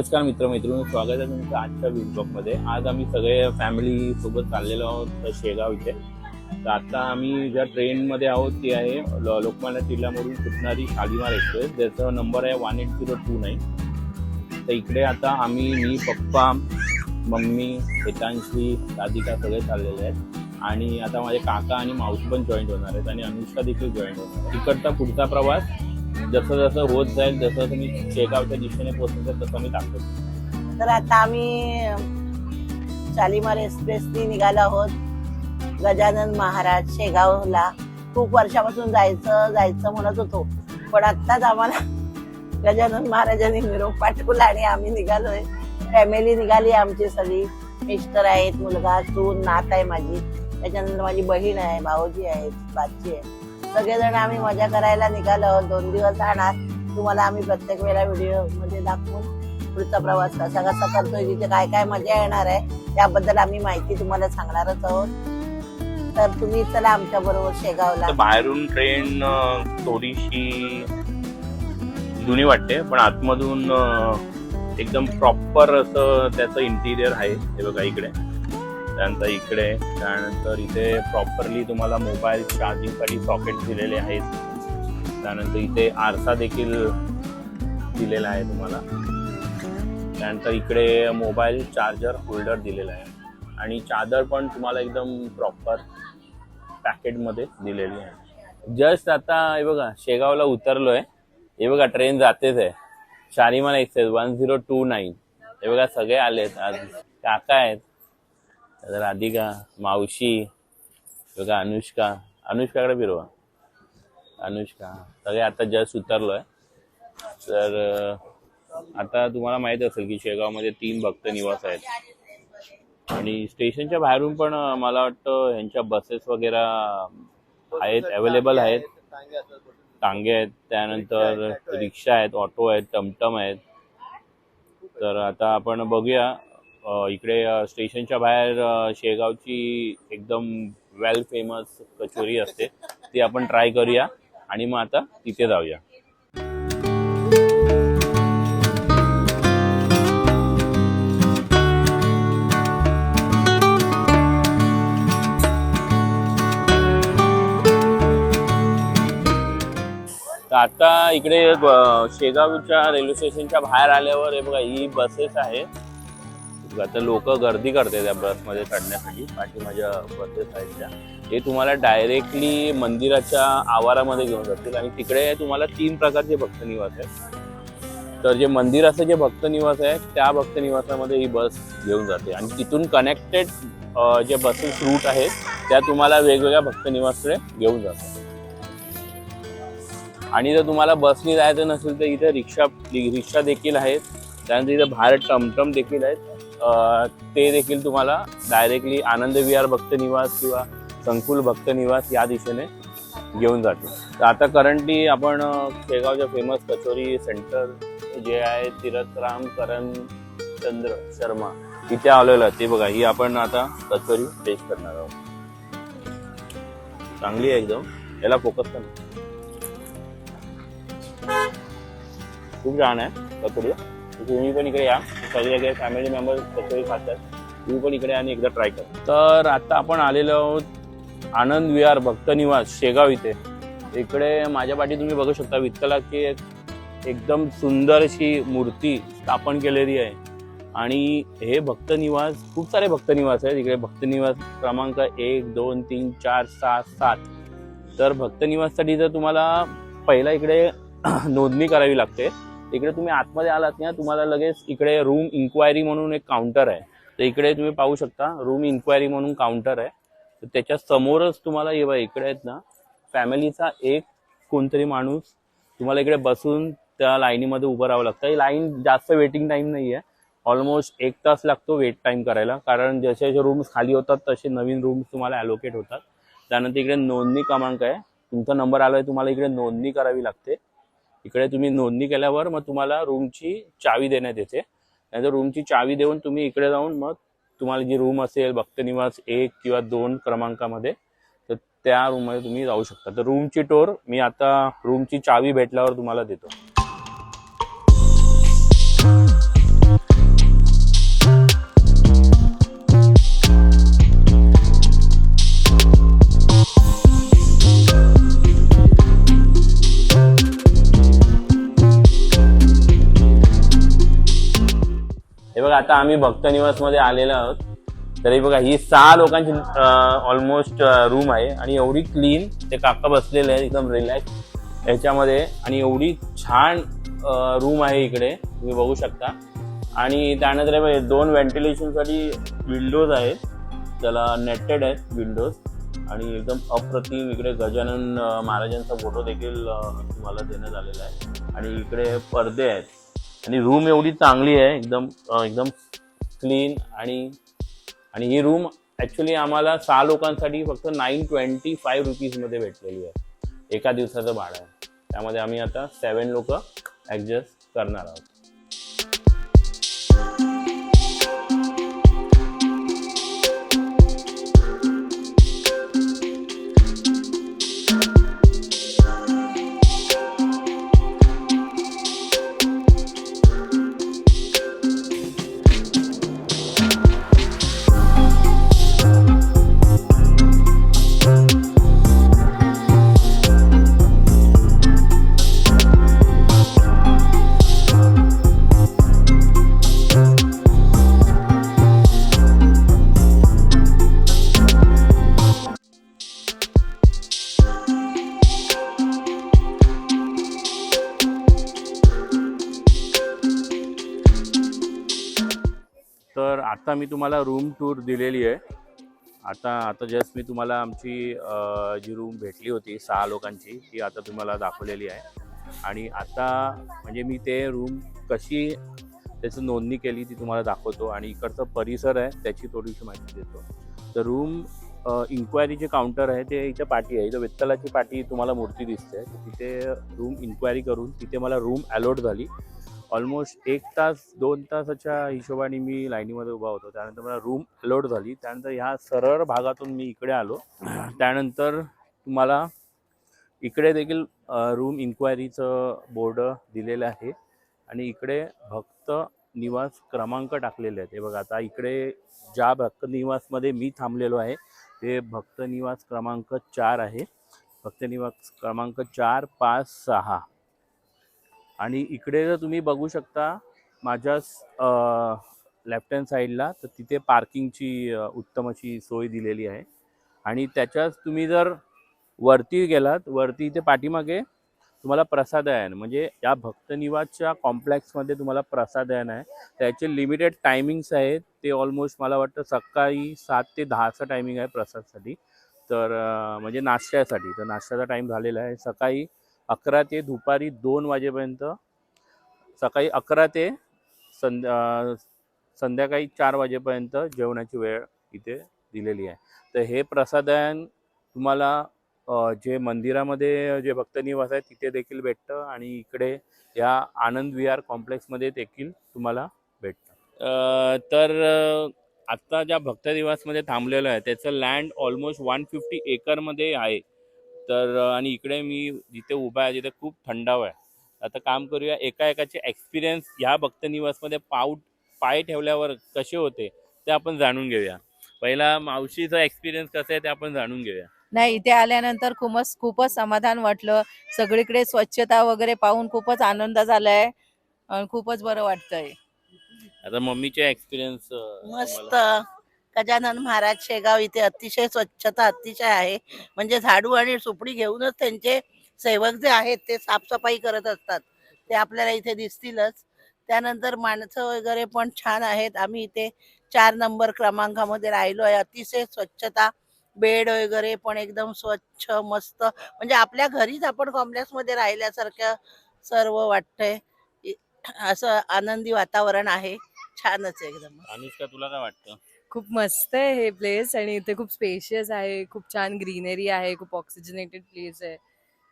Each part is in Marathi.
नमस्कार मित्र मैत्रिणी स्वागत आहे तुमचं आजच्या ब्लॉगमध्ये. आज आम्ही सगळे फॅमिली सोबत चाललेलो आहोत शेगाव इथे. तर आता आम्ही ज्या ट्रेनमध्ये आहोत ती आहे ल- लोकमान्य टिल्ल्यामधून सुटणारी शालिमार एक्सप्रेस ज्याचा नंबर आहे one eight zero two nine तर इकडे आता आम्ही मी पप्पा मम्मी हितांशी राधिका सगळे चाललेले आहेत. आणि आता माझे काका आणि मावशी पण जॉईंट होणार आहेत आणि अनुष्का देखील जॉईंट होणार आहे. तिकडचा पुढचा प्रवास जसं जसं होत जाईल जसं तुम्ही शेगावच्या दिशेने पोहोचतो तसं मी दाखवतो. तर आता आम्ही शालिमार एक्सप्रेसनी निघालो आहोत. गजानन महाराज शेगावला. खूप वर्षापासून जायचं जायचं म्हणत होतो. पण आत्ताच आम्हाला गजानन महाराजांनी निरोप पाठवला आणि आम्ही निघालोय. फॅमिली निघाली आमची सगळी. मिस्टर आहेत मुलगा सून नात आहे माझी. त्याच्यानंतर माझी बहीण आहे भाऊजी आहेत बाजी आहे. सगळेजण आम्ही मजा करायला निघालो. आहोत दोन दिवस राहणार. तुम्हाला आम्ही प्रत्येक वेळेला व्हिडिओमध्ये दाखवून पुढचा प्रवास कसा कसा करतोय तिथे काय काय मजा येणार आहे त्याबद्दल आम्ही माहिती तुम्हाला सांगणारच आहोत. तर तुम्ही चला आमच्या बरोबर शेगावला. बाहेरून ट्रेन थोडीशी जुनी वाटते पण आतमधून एकदम प्रॉपर असं त्याचं इंटिरियर आहे. हे बघा इकडे. त्यानंतर इकडे त्यानंतर इथे प्रॉपरली तुम्हाला मोबाईल चार्जिंगसाठी सॉकेट दिलेले आहेत. त्यानंतर इथे आरसा देखील दिलेला आहे तुम्हाला. त्यानंतर इकडे मोबाईल चार्जर होल्डर दिलेला आहे. आणि चादर पण तुम्हाला एकदम प्रॉपर पॅकेटमध्ये दिलेली आहे. जस्ट आता हे बघा शेगावला उतरलो आहे हे बघा ट्रेन जातेच आहे. Shalimar express one zero two nine हे बघा सगळे आले आहेत आज. काका आहेत. राधिका मावशी हे बघा अनुष्का. अनुष्काकडे फिरवा. अनुष्का सगळे आता जस्ट उतरलोय. तर आता तुम्हाला माहीत असेल की शेगावमध्ये तीन भक्त निवास आहेत. आणि स्टेशनच्या बाहेरून पण मला वाटतं ह्यांच्या बसेस वगैरे आहेत अवेलेबल आहेत. टांगे आहेत त्यानंतर रिक्षा आहेत ऑटो आहेत टमटम आहेत. तर आता आपण बघूया. इकडे स्टेशनच्या बाहेर शेगावची एकदम वेल फेमस कचोरी असते. ती आपण ट्राय करूया आणि मग आता तिथे जाऊया. तर आता इकडे शेगावच्या रेल्वे स्टेशनच्या बाहेर आल्यावर हे बघा ही बसेस आहेत. आता लोक गर्दी करते त्या बसमध्ये चढण्यासाठी. बाकी माझ्या बसेस आहेत त्या. हे तुम्हाला डायरेक्टली मंदिराच्या आवारामध्ये घेऊन जातील आणि तिकडे तुम्हाला तीन प्रकारचे भक्त निवास आहेत. तर जे मंदिराचं जे भक्त निवास आहे त्या भक्त निवासामध्ये ही बस घेऊन जाते. आणि तिथून कनेक्टेड जे बसेस रूट आहेत त्या तुम्हाला वेगवेगळ्या भक्त निवासकडे घेऊन जातात. आणि जर तुम्हाला बसने जायचं नसेल तर इथे रिक्षा रिक्षा देखील आहेत. त्यानंतर इथे बाहेर टमटम देखील आहेत. ते देखील तुम्हाला डायरेक्टली आनंद विहार भक्त निवास किंवा संकुल भक्त निवास या दिशेने घेऊन जाते तर आता करंटली आपण शेगावच्या फेमस कचोरी सेंटर जे आहे तीरथराम करणचंद्र शर्मा इथे आलेलं ते बघा ही आपण आता कचोरी टेस्ट करणार आहोत. चांगली आहे एकदम. याला फोकस कर. खूप छान आहे कचोरी. तुम्ही पण इकडे या. सगळे सगळे फॅमिली मेंबर कचोरी खातात. तुम्ही पण इकडे आणि एकदा ट्राय करा. तर आता आपण आलेलो आहोत आनंद विहार भक्त निवास शेगाव इथे. इकडे माझ्या पाठी तुम्ही बघू शकता विठ्ठलाची एक एकदम सुंदर अशी मूर्ती स्थापन केलेली आहे. आणि हे भक्त निवास खूप सारे भक्त निवास आहेत. इकडे भक्त निवास क्रमांक एक दोन तीन चार सहा सात. तर भक्त निवाससाठी जर तुम्हाला पहिला इकडे नोंदणी करावी लागते. इकडे तुम्ही आतमध्ये आलात ना तुम्हाला लगेच इकडे रूम इन्क्वायरी म्हणून एक काउंटर आहे. तर इकडे तुम्ही पाहू शकता रूम इन्क्वायरी म्हणून काउंटर आहे. तर त्याच्या समोरच तुम्हाला येवा इकडे आहेत ना फॅमिलीचा एक कोणतरी माणूस तुम्हाला इकडे बसून त्या लाईनीमध्ये उभं राहावं लागतं. ही लाईन जास्त वेटिंग टाईम नाही आहे ऑलमोस्ट एक तास लागतो वेट टाईम करायला. कारण जसे जसे रूम्स खाली होतात तसे नवीन रूम्स तुम्हाला ॲलोकेट होतात. त्यानंतर इकडे नोंदणी क्रमांक आहे. तुमचा नंबर आला आहे तुम्हाला इकडे नोंदणी करावी लागते. इकडे तुम्ही नोंदणी केल्यावर मग तुम्हाला रूमची चावी देण्यात येते. नाहीतर रूमची चावी देऊन तुम्ही इकडे जाऊन मग तुम्हाला जी रूम असेल भक्तनिवास एक किंवा दोन क्रमांकामध्ये तर त्या रूममध्ये तुम्ही जाऊ शकता. तर रूमची टोर मी आता रूमची चावी भेटल्यावर तुम्हाला देतो. बघा आता आम्ही भक्त निवासमध्ये आलेलो आहोत. तरी बघा ही सहा लोकांची ऑलमोस्ट रूम आहे. आणि एवढी क्लीन ते काका बसलेले आहे एकदम रिलॅक्स याच्यामध्ये आणि एवढी छान रूम आहे इकडे. तुम्ही बघू शकता. आणि त्यानंतर दोन व्हेंटिलेशनसाठी विंडोज आहेत. त्याला नेटेड आहेत विंडोज आणि एकदम अप्रतिम इकडे गजानन महाराजांचा फोटो देखील तुम्हाला देण्यात आलेला आहे. आणि इकडे पडदे आहेत. आणि रूम एवढी चांगली आहे एकदम एकदम क्लीन आणि आणि ही रूम ॲक्च्युली आम्हाला सहा लोकांसाठी फक्त नाईन ट्वेंटी फाईव्ह रुपीजमध्ये भेटलेली आहे. एका दिवसाचं भाडं आहे. त्यामध्ये आम्ही आता सेवन लोक ॲडजस्ट करणार आहोत. आत्ता मी तुम्हाला रूम टूर दिलेली आहे. आता आता जस्ट मी तुम्हाला आमची जी रूम भेटली होती सहा लोकांची ती आता तुम्हाला दाखवलेली आहे. आणि आता म्हणजे मी ते रूम कशी त्याची नोंदणी केली ती तुम्हाला दाखवतो. आणि इकडचा परिसर आहे त्याची थोडीशी माहिती देतो. तर रूम इन्क्वायरीचे काउंटर आहे ते इथे पाठी आहे. इथं विठ्ठलाची पाठी तुम्हाला मूर्ती दिसते. तिथे रूम इन्क्वायरी करून तिथे मला रूम अलॉट झाली. ऑलमोस्ट एक तास दोन तासाच्या हिशोबाने मी लाईनीमध्ये उभा होतो. त्यानंतर मला रूम अलॉट झाली. त्यानंतर ह्या सरळ भागातून मी इकडे आलो. त्यानंतर तुम्हाला इकडे देखील रूम इन्क्वायरीचं बोर्ड दिलेलं आहे. आणि इकडे भक्त निवास क्रमांक टाकलेले आहेत. हे बघा आता इकडे ज्या भक्त निवासमध्ये मी थांबलेलो आहे ते भक्त निवास क्रमांक चार आहे. भक्त निवास क्रमांक चार पाच सहा. आणि इकडे जर तुम्ही बघू शकता माझ्या लेफ्ट हँड साईडला तर तिथे पार्किंगची उत्तम अशी सोय दिलेली आहे. आणि त्याच्याच तुम्ही जर वरती गेलात वरती इथे पाठीमागे तुम्हाला प्रसादयान म्हणजे या भक्तनिवासच्या कॉम्प्लेक्समध्ये तुम्हाला प्रसादयान आहे. त्याचे लिमिटेड टायमिंग्स आहेत. ते ऑलमोस्ट मला वाटतं सकाळी सात ते दहाचं टायमिंग आहे प्रसादसाठी. तर म्हणजे नाश्त्यासाठी. तर नाश्त्याचा टाईम झालेला आहे. सकाळी अकरा ते दुपारी दोन वाजेपर्यंत सकाळी अकरा ते संध्या संध्याकाळी चार वाजेपर्यंत जेवणाची वेळ इथे दिलेली आहे. तर हे प्रसादन तुम्हाला जे मंदिरामध्ये जे भक्तनिवास आहे तिथे देखील भेटतं आणि इकडे या आनंद विहार कॉम्प्लेक्समध्ये देखील तुम्हाला भेटतं. तर आत्ता ज्या भक्तनिवासमध्ये थांबलेलं आहे त्याचं लँड ऑलमोस्ट वन फिफ्टी एकरमध्ये आहे. तर आणि इकडे मी जिथे उभा आहे तिथे खूप थंडावा आहे आता काम करूया. एका एकाचे एक्सपिरियन्स ह्या भक्तनिवासमध्ये पाऊट पाय ठेवल्यावर कसे होते ते आपण जाणून घेऊया. पहिला मावशीचा एक्सपिरियन्स कसा आहे ते आपण जाणून घेऊया. नाही इथे आल्यानंतर खूपच खूपच समाधान वाटलं. सगळीकडे स्वच्छता वगैरे पाहून खूपच आनंद झालाय. आणि खूपच बरं वाटतंय. आता मम्मीचे एक्सपिरियन्स मस्त. गजानन महाराज शेगाव इथे अतिशय स्वच्छता अतिशय आहे. म्हणजे झाडू आणि सुपडी घेऊनच त्यांचे सेवक जे आहेत ते साफसफाई करत असतात. ते आपल्याला इथे दिसतीलच. त्यानंतर माणसं वगैरे पण छान आहेत. आम्ही इथे चार नंबर क्रमांकामध्ये राहिलो आहे. अतिशय स्वच्छता बेड वगैरे पण एकदम स्वच्छ मस्त. म्हणजे आपल्या घरीच आपण कॉम्प्लेक्समध्ये राहिल्यासारखं सर्व वाटतंय. असं आनंदी वातावरण आहे. छानच एकदम. अनुष्का तुला काय वाटतं? खूप मस्त आहे हे प्लेस आणि इथे खूप स्पेशियस आहे खूप छान ग्रीनरी आहे खूप ऑक्सिजनेटेड प्लेस आहे.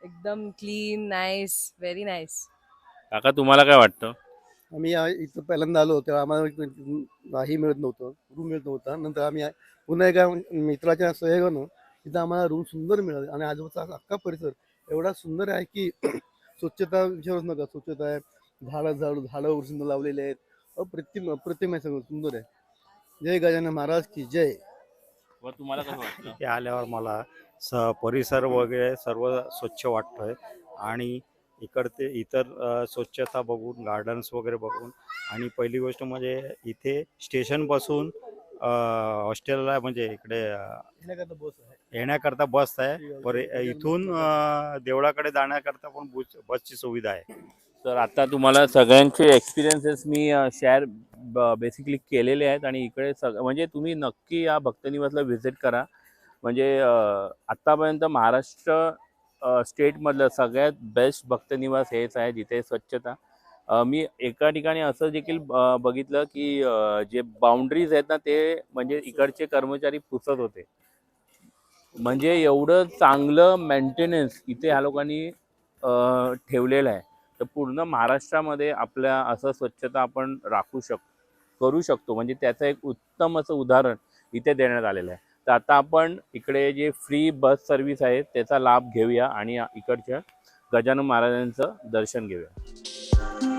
एकदम क्लीन नाईस व्हेरी नाईस काका तुम्हाला काय वाटतं? आम्ही या- इथं पहिल्यांदा आलो तेव्हा आम्हाला नाही मिळत नव्हतं रूम मिळत नव्हता. नंतर आम्ही आ- पुन्हा एका मित्राच्या सहयोगानं तिथं आम्हाला रूम सुंदर मिळाली आणि आजूबाजूचा अख्खा परिसर एवढा सुंदर आहे की स्वच्छता विचारूच नका. स्वच्छता आहे. झाडं झाडू झाडं सुंदर लावलेले आहेत. अप्रतिम अप्रतिम आहे सगळं. सुंदर आहे. जय गजानन महाराज की जय. व तुम्हाला कसं आल्यावर मला स परिसर वगैरे सर्व स्वच्छ वाटतोय. आणि इकडते इतर अ, स्वच्छता बघून गार्डन्स वगैरे बघून. आणि पहिली गोष्ट म्हणजे इथे स्टेशनपासून हॉस्टेलला म्हणजे इकडे अ, येण्याकरता बस आहे. येण्याकरता बस आहे. पर इथून अ, देवळाकडे जाण्याकरता पण बुस- बसची सुविधा आहे. तर आता तुम्हाला सगळ्यांचे एक्सपिरियन्सेस मी शेअर बेसिकली केलेले आहेत आणि इकडे सग म्हणजे तुम्ही नक्की या भक्तनिवासला व्हिजिट करा. म्हणजे आत्तापर्यंत महाराष्ट्र स्टेटमधलं सगळ्यात बेस्ट भक्तनिवास हेच आहे जिथे स्वच्छता. मी एका ठिकाणी असं देखील बघितलं की जे बाउंड्रीज आहेत ना ते म्हणजे इकडचे कर्मचारी पुसत होते. म्हणजे एवढं चांगलं मेंटेनन्स इथे ह्या लोकांनी ठेवलेलं आहे. तर पूर्ण महाराष्ट्रामध्ये आपल्या असं स्वच्छता आपण राखू शक करू शकतो. म्हणजे त्याचं एक उत्तम असं उदाहरण इथे देण्यात आलेलं आहे. तर आता आपण इकडे जे फ्री बस सर्व्हिस आहे त्याचा लाभ घेऊया आणि इकडच्या गजानन महाराजांचं दर्शन घेऊया.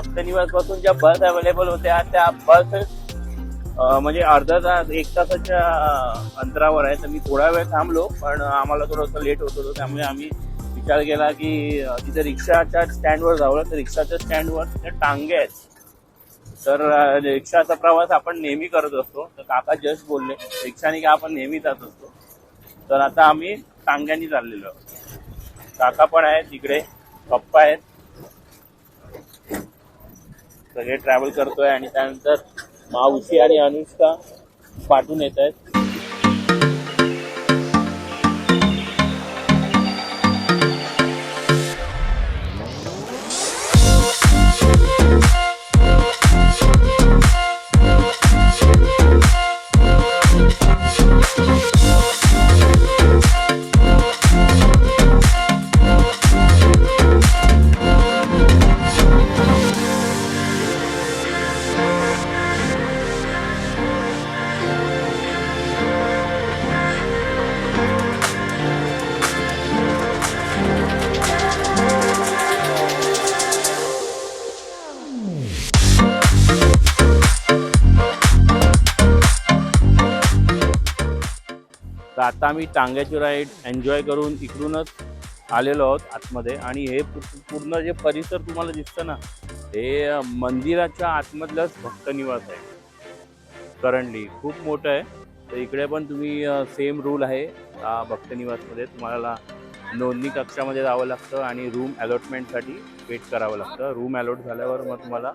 फक्त पासून ज्या बस अवेलेबल होत्या त्या बस म्हणजे अर्धा तास एक तासाच्या अंतरावर आहे. तर मी थोडा वेळ थांबलो पण आम्हाला थोडंसं लेट होत होतं. त्यामुळे आम्ही विचार केला की तिथे रिक्षाच्या स्टँडवर जावं तर रिक्षाच्या स्टँडवर तिथे टांगे आहेत तर रिक्षाचा प्रवास आपण नेहमी करत असतो. तर काका जस्ट बोलले रिक्षाने का आपण नेहमी जात असतो? तर आता आम्ही टांग्यांनी चाललेलो काका पण आहेत तिकडे पप्पा आहेत सगळे ट्रॅव्हल करतोय आणि त्यानंतर मावशी आणि अनुष्का पाठवून येत आहेत आम्ही टांग्याची राईड एन्जॉय करून इकडूनच आलेलो आहोत आतमध्ये. आणि हे पूर्ण जे परिसर तुम्हाला दिसतं ना हे मंदिराच्या आतमधलंच भक्तनिवास आहे. करंटली खूप मोठं आहे. तर इकडे पण तुम्ही सेम रूल आहे. भक्तनिवासमध्ये तुम्हाला नोंदणी कक्षामध्ये जावं लागतं आणि रूम अलॉटमेंटसाठी वेट करावं लागतं. रूम अलॉट झाल्यावर मग तुम्हाला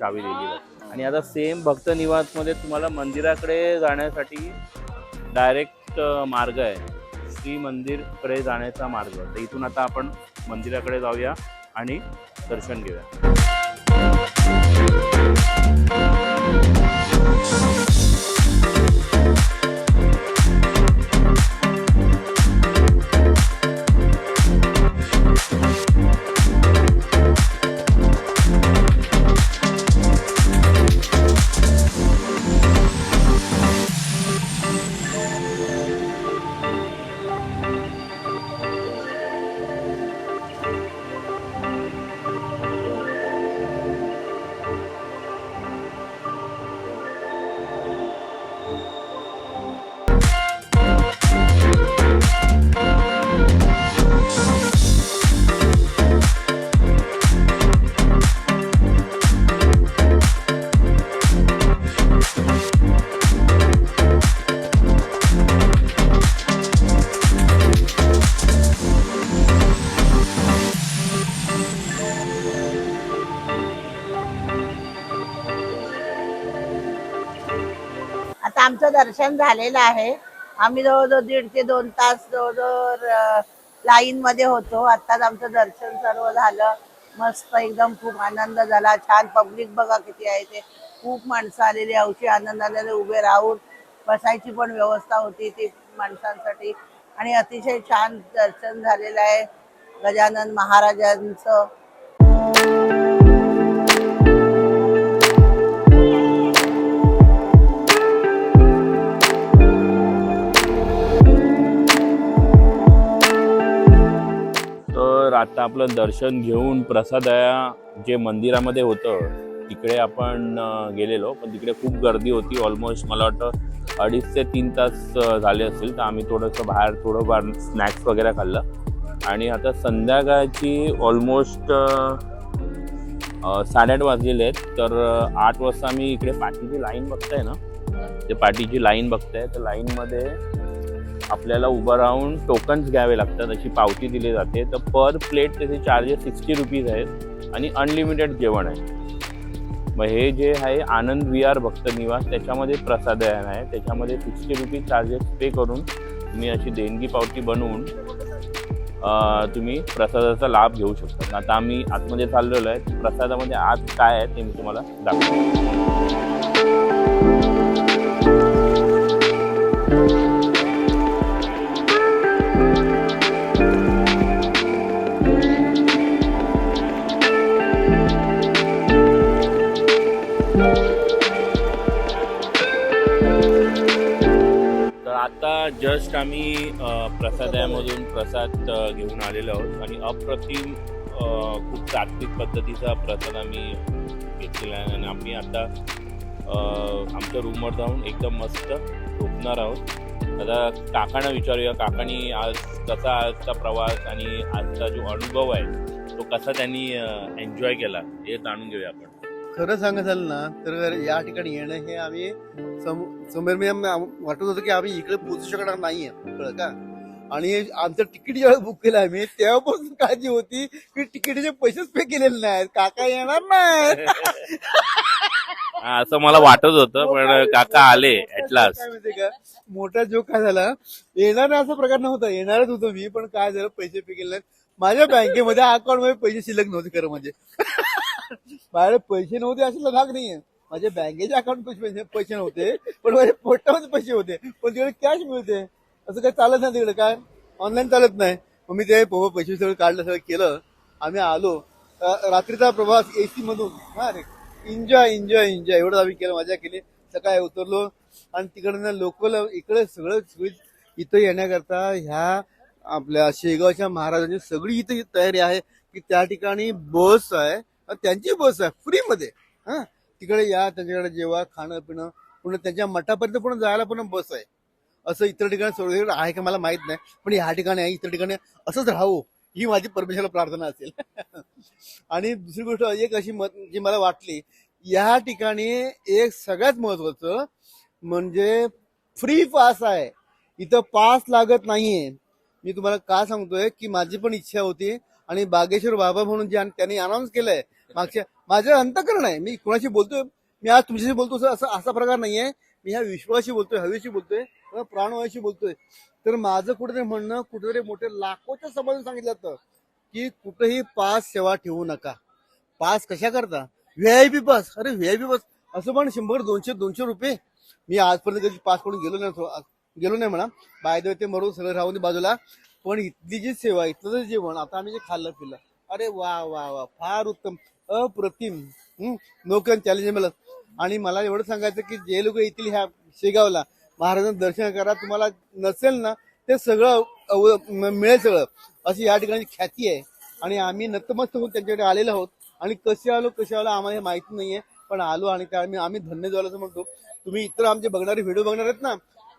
चावी दिली जाते. आणि आता सेम भक्तनिवासमध्ये तुम्हाला मंदिराकडे जाण्यासाठी डायरेक्ट मार्ग आहे. श्री मंदिरकडे जाण्याचा मार्ग. तर इथून आता आपण मंदिराकडे जाऊया आणि दर्शन घेऊया. दर्शन झालेलं आहे. आम्ही जवळजवळ दीड ते दोन तास जवळजवळ लाईन मध्ये होतो. आताच आमचं दर्शन सर्व झालं. मस्त एकदम खूप आनंद झाला. छान पब्लिक बघा किती आहे ते. खूप माणसं आलेली. हौशी आनंदाने उभे राहून बसायची पण व्यवस्था होती ती माणसांसाठी. आणि अतिशय छान दर्शन झालेलं आहे. गजानन महाराजांचं. आपलं दर्शन घेऊन प्रसादया जे मंदिरामध्ये होतं तिकडे आपण गेलेलो. पण तिकडे खूप गर्दी होती. ऑलमोस्ट मला वाटतं अडीच ते तीन तास झाले असतील. तर आम्ही थोडंसं बाहेर थोडंफार स्नॅक्स वगैरे खाल्लं. आणि आता संध्याकाळची ऑलमोस्ट साडेआठ वाजलेले आहेत. तर आठ वाजता आम्ही इकडे पाठीची लाईन बघताय ना? ते पाठीची लाईन बघताय तर लाईनमध्ये आपल्याला उभं राहून टोकन्स घ्यावे लागतात अशी पावती दिली जाते. तर पर प्लेट त्याचे चार्जेस सिक्स्टी रुपीज आहेत आणि अनलिमिटेड जेवण आहे. मग हे जे आहे आनंद विहार भक्त निवास त्याच्यामध्ये प्रसादयन आहे. त्याच्यामध्ये सिक्स्टी रुपीज चार्जेस पे करून तुम्ही अशी देणगी पावती बनवून तुम्ही प्रसादाचा लाभ घेऊ शकता. आता आम्ही आतमध्ये चाललेलो आहे. प्रसादामध्ये आज काय आहे ते मी तुम्हाला दाखवतो. आता जस्ट आम्ही प्रसादामधून प्रसाद घेऊन आलेलो आहोत आणि अप्रतिम खूप सात्विक पद्धतीचा प्रसाद आम्ही घेतलेला आहे आणि आम्ही आता आमच्या रूमवर जाऊन एकदम मस्त झोपणार आहोत. आता काकांना विचारूया काकांनी आज कसा आजचा प्रवास आणि आजचा जो अनुभव आहे तो कसा त्यांनी एन्जॉय केला हे जाणून घेऊया आपण. खरं सांगायचं झालं ना तर या ठिकाणी येणं हे आम्ही वाटत होतं की आम्ही इकडे पोहोचू शकणार नाहीये कळलं का? आणि आमचं तिकीट जेव्हा बुक केलं आम्ही तेव्हापासून काळजी होती की तिकीटचे पैसेच पे केलेले नाहीत काका येणार नाही असं मला वाटत होतं पण काका आले का? मोठा जोक काय झाला येणार नाही असा प्रकार नव्हता येणारच होतो मी पण काय झालं पैसे पे केले नाहीत. माझ्या बँकेमध्ये अकाउंटमध्ये पैसे शिल्लक नव्हते खरं म्हणजे. माझ्याकडे पैसे नव्हते असं भाग नाहीये. माझ्या बँकेच्या अकाउंट पैसे पैसे नव्हते पण माझ्या पोटामध्ये पैसे होते पण तिकडे कॅश मिळते. असं काही चालत नाही तिकडे काय? ऑनलाईन चालत नाही. मग मी ते प- पैसे सगळं काढलं सगळं केलं. आम्ही आलो. रात्रीचा प्रवास एसी मधून. हा रे. एन्जॉय एन्जॉय एन्जॉय एवढं आम्ही केलं मजा केली. सकाळी उतरलो. आणि तिकडनं लोकल इकडे सगळं सगळी इथं येण्याकरता ह्या आपल्या शेगावच्या महाराजांची सगळी इथं तयारी आहे की त्या ठिकाणी बस आहे. त्यांची बस आहे फ्रीमध्ये. हा? तिकडे या त्यांच्याकडे जेवा खाणं पिणं पुन्हा त्यांच्या मठापर्यंत पण जायला पण बस आहे. असं इतर ठिकाणी सर्व आहे का मला माहीत नाही पण ह्या ठिकाणी आहे इतर ठिकाणी असंच राहावं ही माझी परमेश्वरला प्रार्थना असेल. आणि दुसरी गोष्ट एक अशी मत जी मला वाटली या ठिकाणी एक सगळ्यात महत्वाचं म्हणजे फ्री पास आहे. इथं पास लागत नाहीये. मी तुम्हाला का सांगतोय की माझी पण इच्छा होती आणि बागेश्वर बाबा म्हणून जे त्यांनी अनाऊन्स केलंय मागच्या माझं अंतकरण आहे. मी कुणाशी बोलतोय? मी आज तुमच्याशी बोलतो सर असं असा प्रकार नाहीये. मी ह्या विश्वाशी बोलतोय हवेशी बोलतोय किंवा प्राणवायूशी बोलतोय. तर माझं कुठेतरी म्हणणं कुठेतरी मोठे लाखोच्या समाजात सांगितलं जातं की कुठेही पास सेवा ठेवू नका. पास कशा करता? VIP pass. अरे व्हीआयपी पास. असं पण शंभर दोनशे दोनशे रुपये. मी आजपर्यंत कधी पास करून गेलो नाही गेलो नाही म्हणा. बाय ते मरून सगळं राहून बाजूला. पण इथली जी सेवा इथलं जे जेवण आता आम्ही जे खाल्लं पिलं अरे वा वा वा फार उत्तम अप्रतिम नोकर चॅलेंज मला आणि मला एवढं सांगायचं की जे लोक येतील ह्या शेगावला महाराजांचं दर्शन करा तुम्हाला नसेल ना ते सगळं मिळेल सगळं. अशी या ठिकाणी ख्याती आहे. आणि आम्ही नतमस्त होऊन त्यांच्याकडे आलेलो आहोत. आणि कसे आलो कसे आलो आम्हाला हे माहिती नाहीये. पण आलो आणि त्या आम्ही आम्ही धन्य झालो असं म्हणतो. तुम्ही इतर आमचे बघणारे व्हिडिओ बघणार आहेत ना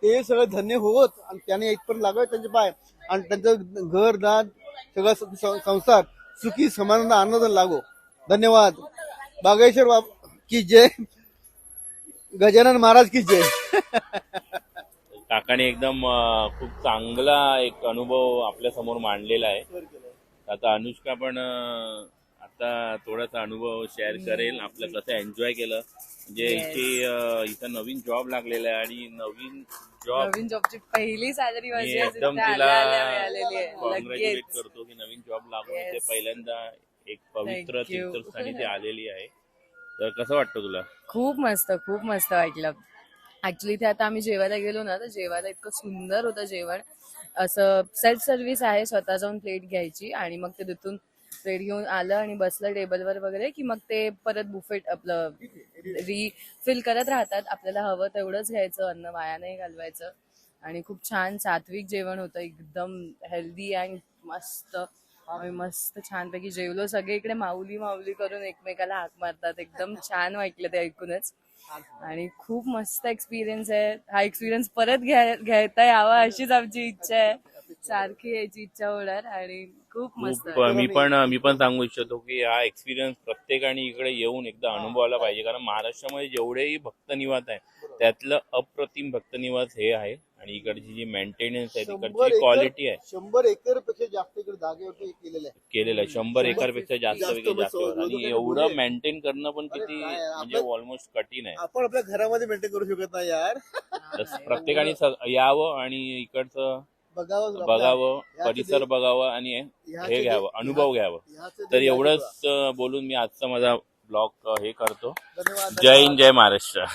ते सगळं धन्य होत आणि त्याने इथपर्यंत लागावे त्यांचे पाय. आणि त्यांचं घर दाद सगळं संसार सुखी समानंद आनंद लागो. धन्यवाद. बागेश्वर बाब की जय. गजानन महाराज की जय. काकाने एकदम खूप चांगला एक अनुभव आपल्यासमोर मांडलेला आहे. आता अनुष्का पण आता थोडासा अनुभव शेअर करेल. आपलं कसं एन्जॉय केलं. म्हणजे. इथे इथं नवीन जॉब लागलेला आहे आणि नवीन जॉब नवीन जॉबची पहिली सॅलरी माझी एकदम तिला कॉंग्रॅच्युलेट करतो की नवीन जॉब लागून. इथे पहिल्यांदा एक पवित्र. तीर्थस्थानी ती आलेली आहे तर कसं वाटतं तुला खूप मस्त खूप मस्त वाटलं ऍक्च्युली ते आता आम्ही जेवायला गेलो ना तर जेवायला इतकं सुंदर होतं जेवण असं सेल्फ सर्व्हिस आहे स्वतः जाऊन प्लेट घ्यायची आणि मग ते तिथून रेड घेऊन आलं आणि बसलं टेबलवर वगैरे की मग ते परत बुफेट आपलं रिफिल करत राहतात. आपल्याला हवं तेवढंच घ्यायचं अन्न वाया नाही घालवायचं. आणि खूप छान सात्विक जेवण होतं. एकदम हेल्दी अँड मस्त. आम्ही मस्त छानपैकी जेवलो. सगळे इकडे माऊली माऊली करून एकमेकाला हाक मारतात. एकदम छान वाटलं ते ऐकूनच. आणि खूप मस्त एक्सपिरियन्स आहे. हा एक्सपिरियन्स परत घ्या घ्यायता यावा अशीच आमची इच्छा आहे. सारखी यायची इच्छा होणार. आणि खूप मस्त खूप मी पण मी पण सांगू इच्छितो की हा एक्सपिरियन्स प्रत्येकाने इकडे येऊन एकदा अनुभवायला पाहिजे. कारण महाराष्ट्रामध्ये जेवढेही भक्तनिवास आहे त्यातलं अप्रतिम भक्तनिवास हे आहे. आणि इकडची जी मेंटेनन्स आहे तिकडची क्वालिटी आहे. शंभर एकरपेक्षा जास्त इकडे जागेवरती केलेलं आहे. केलेलं आहे. शंभर एकरपेक्षा जास्त जास्त. आणि एवढं. मेंटेन करणं पण किती म्हणजे ऑलमोस्ट कठीण आहे. आपण आपल्या घरामध्ये मेंटेन करू शकत नाही यार. प्रत्येकाने यावं आणि इकडचं बघावं बघावं परिसर बघावं आणि हे घ्यावं अनुभव घ्यावं. तर एवढंच बोलून मी आजचा माझा ब्लॉग हे करतो. जय हिंद जय महाराष्ट्र.